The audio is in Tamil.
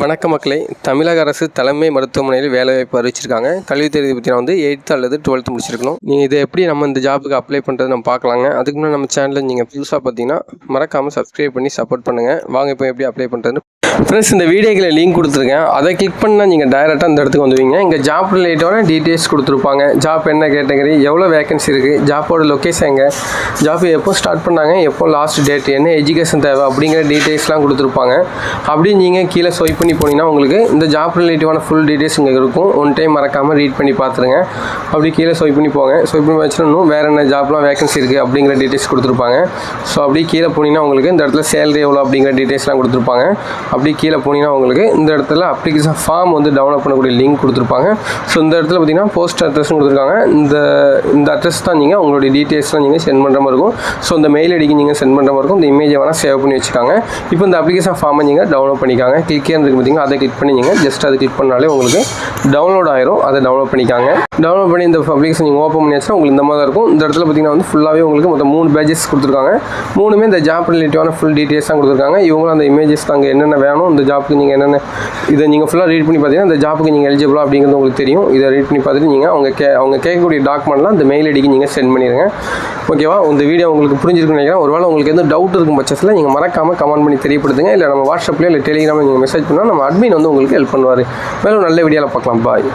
வணக்க மக்களை. தமிழக அரசு தலைமை மருத்துவமனையில் வேலைவாய்ப்பு அறிவிச்சிருக்காங்க. கல்வி தேர்வு பற்றி வந்து எயித்து அல்லது டுவெல்த்து முடிச்சிருக்கணும். நீங்கள் இதை எப்படி நம்ம இந்த ஜாபுக்கு அப்ளை பண்ணுறது நம்ம பார்க்கலாங்க. அதுக்கு முன்னாடி நம்ம சேனலில் நீங்கள் புதுசாக பார்த்தீங்கன்னா மறக்காமல் சப்ஸ்கிரைப் பண்ணி சப்போர்ட் பண்ணுங்கள் வாங்க இப்போ எப்படி அப்ளை பண்ணுறதுன்னு ஃப்ரெண்ட்ஸ் இந்த வீடியோக்கில் லிங்க் கொடுத்துருக்கேன். அதை கிளிக் பண்ணால் நீங்கள் டைரெக்டாக அந்த இடத்துக்கு வந்துவீங்க இங்கே ஜாப் ரிலேட்டடான டீட்டெயில்ஸ் கொடுத்துருப்பாங்க. ஜாப் என்ன கேட்டகரி எவ்வளோ வேகன்சி இருக்குது ஜாப்போட லொக்கேஷன் எங்கே ஜாப் எப்போ ஸ்டார்ட் பண்ணாங்க எப்போ லாஸ்ட் டேட் என்ன எஜுகேஷன் தேவை அப்படிங்கிற டீட்டெயில்ஸ்லாம் கொடுத்துருப்பாங்க. அப்படி நீங்கள் கீழே ஸ்வைப் பண்ணி போனீங்கன்னா உங்களுக்கு இந்த ஜாப் ரிலேட்டிவான ஃபுல் டீட்டெயில்ஸ் இங்கே இருக்கும். ஒன் டைம் மறக்காமல் ரீட் பண்ணி பார்த்துருங்க அப்படி கீழே ஸ்வைப் பண்ணி போங்க. ஸ்வைப் பண்ணி வச்சுருந்தோம் வேறு என்ன ஜாப்லாம் வேகன்சி இருக்குது அப்படிங்கிற டீட்டெயில்ஸ் கொடுத்துருப்பாங்க. ஸோ அப்படி கீழே போனீங்கன்னா உங்களுக்கு இந்த இடத்துல சேலரி எவ்வளோ அப்படிங்கிற டீட்டெயில்ஸ்லாம் கொடுத்துருப்பாங்க. அப்படியே கீழே போனீங்கன்னா உங்களுக்கு இந்த இடத்துல அப்ளிகேஷன் ஃபார்ம் வந்து டவுன்லோட் பண்ணக்கூடிய லிங்க் கொடுத்துருப்பாங்க. ஸோ இந்த இடத்துல பார்த்தீங்கன்னா போஸ்ட் அட்ரஸ் கொடுத்துருக்காங்க. இந்த இந்த அட்ரஸ் தான் நீங்கள் உங்களுடைய டீட்டெயில்ஸ்லாம் நீங்கள் சென்ட் பண்ணுற மாதிரி இருக்கும். ஸோ இந்த மெயில் ஐடிக்கு நீங்கள் சென்ட் பண்ணுற மாதிரி இருக்கும். இந்த இமேஜை வேணால் சேவ் பண்ணி வச்சுக்காங்க. இப்போ இந்த அப்ளிகேஷன் ஃபார்மை நீங்கள் டவுன்லோட் பண்ணிக்காங்க. கிளிக்கே இருக்கு பார்த்தீங்கன்னா அதை கிளிக் பண்ணி நீங்கள் ஜஸ்ட் அதை கிளிக் பண்ணாலே உங்களுக்கு டவுன்லோட் ஆயிரும். அதை டவுன்லோட் பண்ணிக்காங்க. டவுன்லோட் பண்ணி இந்த அப்ளிகேஷன் நீங்கள் ஓப்பன் பண்ணியாச்சுன்னா உங்களுக்கு இந்த மாதிரி தான் இருக்கும். இந்த இடத்துல பார்த்தீங்கன்னா வந்து ஃபுல்லாகவே உங்களுக்கு மொத்தம் மூணு பேஜஸ் கொடுத்துருக்காங்க. மூணுமே இந்த ஜாப் ரிலேட்டிவான ஃபுல் டீட்டெயில்ஸ் தான் கொடுத்துருக்காங்க. இவங்களும் அந்த இமேஜஸ் தாங்க என்னென்ன வேணும். இந்த ஜாப்புக்கு நீங்கள் என்னென்ன இதை நீங்கள் ஃபுல்லாக ரீட் பண்ணி பார்த்தீங்கன்னா இந்த ஜாப்புக்கு நீங்கள் எலிஜிபிளா அப்படிங்கிறது உங்களுக்கு தெரியும். இதை ரீட் பண்ணி பார்த்துட்டு நீங்கள் அவங்க கே அவங்க கேட்கக்கூடிய டாக்குமெண்ட்லாம் இந்த மெயில் ஐடிக்கு நீங்கள் சென்ட் பண்ணிடுங்க ஓகேவா இந்த வீடியோ உங்களுக்கு புரிஞ்சிருக்குன்னு நினைக்கிறேன். ஒருவேளை உங்களுக்கு எந்த டவுட் இருக்கும் பட்சத்தில் நீங்கள் மறக்காமல் கமெண்ட் பண்ணி தெரியப்படுத்துங்க. இல்லை நம்ம வாட்ஸ்அப்லேயே இல்லை டெலிகிராமில் நீங்கள் மெசேஜ் பண்ணால் நம்ம அட்மின் வந்து உங்களுக்கு ஹெல்ப் பண்ணுவார். மேலும் நல்ல வீடியோவில் பார்க்கலாம். பாய்